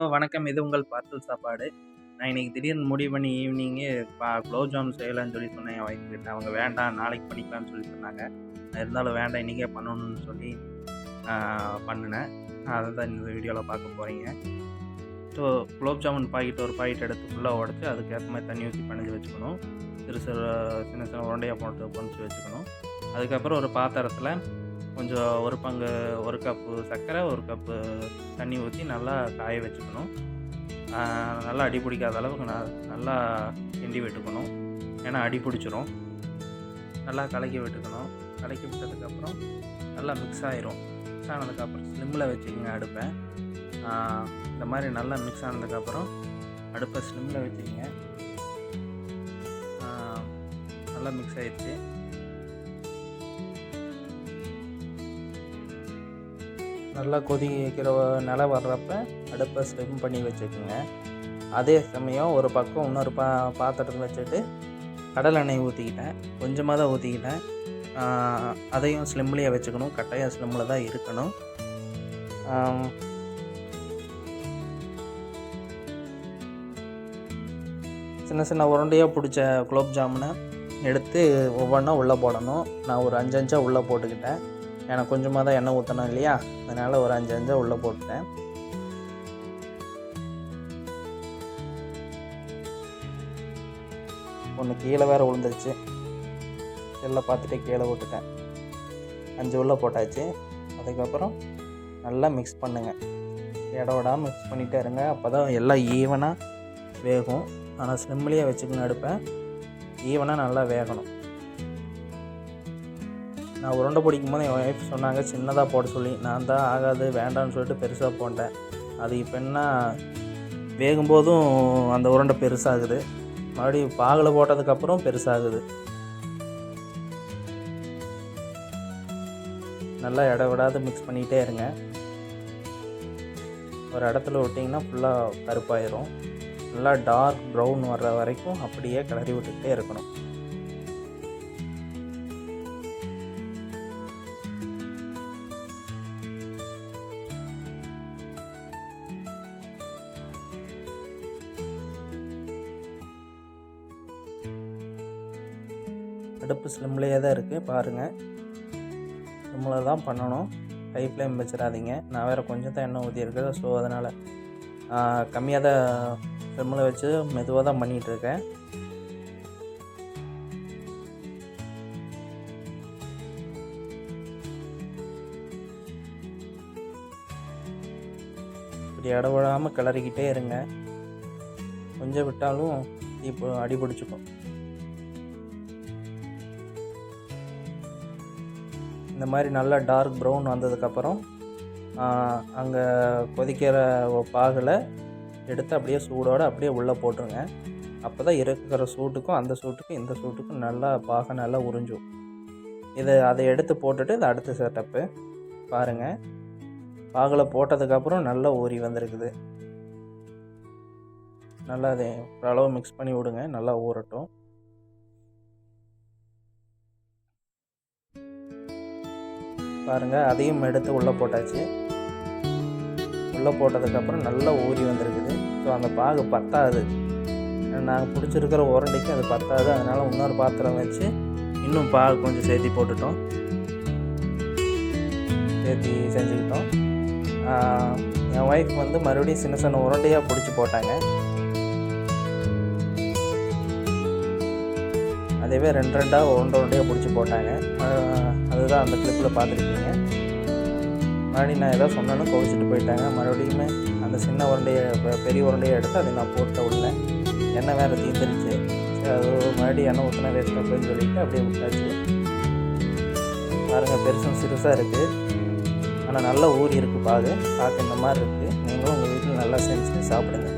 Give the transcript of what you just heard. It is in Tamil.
வணக்கம். இது உங்கள் பார்சல் சாப்பாடு. நான் இன்னைக்கு திடீர்னு முடிவு பண்ணி ஈவினிங்கு பா குலோப் ஜாமுன் செய்யலாம்னு சொல்லி சொன்னேன். என் ஒய்ஃப் கிட்ட. அவங்க வேண்டாம் நாளைக்கு பண்ணிக்கலாம்னு சொல்லி சொன்னாங்க. இருந்தாலும் வேண்டாம் இன்றைக்கே பண்ணணும்னு சொல்லி பண்ணினேன். அதை தான் இந்த வீடியோவில் பார்க்க போகிறீங்க ஸோ குலோப் ஜாமுன் பாக்கெட் ஒரு பாக்கெட் எடுத்து ஃபுல்லாக உடச்சி அதுக்கேற்ற மாதிரி தண்ணி ஊற்றி பிணைஞ்சு வச்சுக்கணும். சிறு சிறு சின்ன சின்ன உருண்டையாக போட்டு பொணிச்சு வச்சுக்கணும். அதுக்கப்புறம் ஒரு பாத்திரத்தில் கொஞ்சம் ஒரு பங்கு ஒரு கப்பு சர்க்கரை ஒரு கப்பு தண்ணி ஊற்றி நல்லா காய வச்சுக்கணும். நல்லா அடி பிடிக்காத அளவுக்கு நான் நல்லா கிண்டி விட்டுக்கணும். ஏன்னா அடி பிடிச்சிரும். நல்லா கலக்கி விட்டுக்கணும். கலக்கி விட்டதுக்கப்புறம் நல்லா மிக்ஸ் ஆயிரும். மிக்ஸ் ஆனதுக்கப்புறம் ஸ்லிம்மில் வச்சுக்கோங்க அடுப்பை. இந்த மாதிரி நல்லா மிக்ஸ் ஆனதுக்கப்புறம் அடுப்பை ஸ்லிம்மில் வச்சுக்கோங்க. நல்லா மிக்ஸ் ஆயிடுச்சு. நல்லா கொதிக்கிற நிலை வர்றப்ப அடுப்பை ஸ்லிம் பண்ணி வச்சுக்கோங்க. அதே சமயம் ஒரு பக்கம் இன்னொரு பா பாத்திரத்தில் வச்சுட்டு கடலெண்ணெய் ஊற்றிக்கிட்டேன் கொஞ்சமாக தான் ஊற்றிக்கிட்டேன் அதையும் ஸ்லிம்லேயே வச்சுக்கணும். கட்டாயம் ஸ்லிம்மில் தான் இருக்கணும். சின்ன சின்ன உருண்டையாக பிடிச்ச குலோப் ஜாமுனை எடுத்து ஒவ்வொன்றா உள்ளே போடணும். நான் ஒரு அஞ்சு அஞ்சாக உள்ளே போட்டுக்கிட்டேன். எனக்கு கொஞ்சமாக தான் எண்ணெய் ஊற்றணும் இல்லையா? அதனால் ஒரு அஞ்சு அஞ்சாக உள்ளே போட்டுட்டேன். ஒன்று கீழே வேறு விழுந்துருச்சு எல்லாம் பார்த்துட்டு கீழே விட்டுட்டேன். அஞ்சு உள்ளே போட்டாச்சு. அதுக்கப்புறம் நல்லா மிக்ஸ் பண்ணுங்கள் இட விடாமல் மிக்ஸ் பண்ணிகிட்டே இருங்க. அப்போ தான் எல்லாம் ஈவனாக வேகும். ஆனால் ஸ்லிம்லேயே வச்சுக்கணும் அடுப்பேன் ஈவனாக நல்லா வேகணும். நான் உருண்டை பிடிக்கும் போது என் ஒய்ஃப் சொன்னாங்க சின்னதாக போட சொல்லி. நான் தான் ஆகாது வேண்டாம்னு சொல்லிட்டு பெருசாக போட்டேன். அது இப்போ என்ன வேகும்போதும் அந்த உருண்டை பெருசாகுது. மறுபடியும் பாகில் போட்டதுக்கப்புறம் பெருசாகுது. நல்லா இட விடாது மிக்ஸ் பண்ணிகிட்டே இருங்க. ஒரு இடத்துல விட்டிங்கன்னா ஃபுல்லாக கருப்பாயிரும். நல்லா டார்க் ப்ரௌன் வர்ற வரைக்கும் அப்படியே கிளறி விட்டுக்கிட்டே இருக்கணும். அடுப்பு ஸ்லிம்லேயே தான் இருக்குது பாருங்கள் ஸ்லிம்மில் தான் பண்ணணும். ஹை ஃப்ளேம் வச்சிடாதீங்க. நான் வேறு கொஞ்சம் தான் எண்ணெய் ஊற்றியிருக்கேன் ஸோ அதனால் கம்மியாக தான் ஸ்லிம்மில் வச்சு மெதுவாக தான் பண்ணிகிட்டு இருக்கேன். இப்படி இடவிடாமல் கிளறிக்கிட்டே இருங்க. கொஞ்சம் விட்டாலும் இப்போ அடி பிடிச்சிக்கும் இந்த மாதிரி நல்லா டார்க் ப்ரௌன் வந்ததுக்கப்புறம் அங்கே கொதிக்கிற பாகில் எடுத்து அப்படியே சூடோடு அப்படியே உள்ளே போட்டுருங்க. அப்போ தான் இருக்கிற சூட்டுக்கும் அந்த சூட்டுக்கும் இந்த சூட்டுக்கும் நல்லா பாகை நல்லா உறிஞ்சும். இதை அதை எடுத்து போட்டுட்டு இது அடுத்த செட்டப்பு பாருங்கள் பாகில் போட்டதுக்கப்புறம் நல்லா ஊறி வந்திருக்குது. நல்லா அதை அளவு மிக்ஸ் பண்ணி விடுங்க. நல்லா ஊறட்டும். பாருங்கள் அதையும் எடுத்து உள்ளே போட்டாச்சு. உள்ளே போட்டதுக்கப்புறம் நல்லா ஊறி வந்திருக்குது. ஸோ அந்த பாகு பத்தாது. நாங்கள் பிடிச்சிருக்கிற உருண்டைக்கு அது பத்தாது. அதனால் இன்னொரு பாத்திரம் வச்சு இன்னும் பாகு கொஞ்சம் சேர்த்தி போட்டுட்டோம். சேர்த்தி செஞ்சுக்கிட்டோம். என் ஒய்ஃப் வந்து மறுபடியும் சின்ன சின்ன உருண்டையாக பிடிச்சி போட்டாங்க. அதேவே ரெண்டு ரெண்டாக உருண்டை உருண்டையாக பிடிச்சி போட்டாங்க. அதுதான் அந்த கிளிப்பில் பார்த்துருக்கீங்க. மறுபடியும் நான் ஏதோ சொன்னேன்னு கோவிச்சிட்டு போயிட்டாங்க. மறுபடியுமே அந்த சின்ன உருண்டையை பெரிய உருண்டையை எடுத்து அதை நான் போட்ட உள்ளேன் எண்ணெய் வேறு தீர்ந்துருச்சு சரி அது மறுபடியும் எண்ணெய் ஊற்றினா வேஸ்ட்டாக போயின்னு சொல்லிட்டு அப்படியே விட்டாச்சு. பாருங்கள் பெருசும் சிறுசாக இருக்குது ஆனால் நல்லா ஊறி இருக்குது பாகு. பார்க்க இந்த மாதிரி இருக்குது நீங்களும் உங்கள் வீட்டில் நல்லா செஞ்சு சாப்பிடுங்க.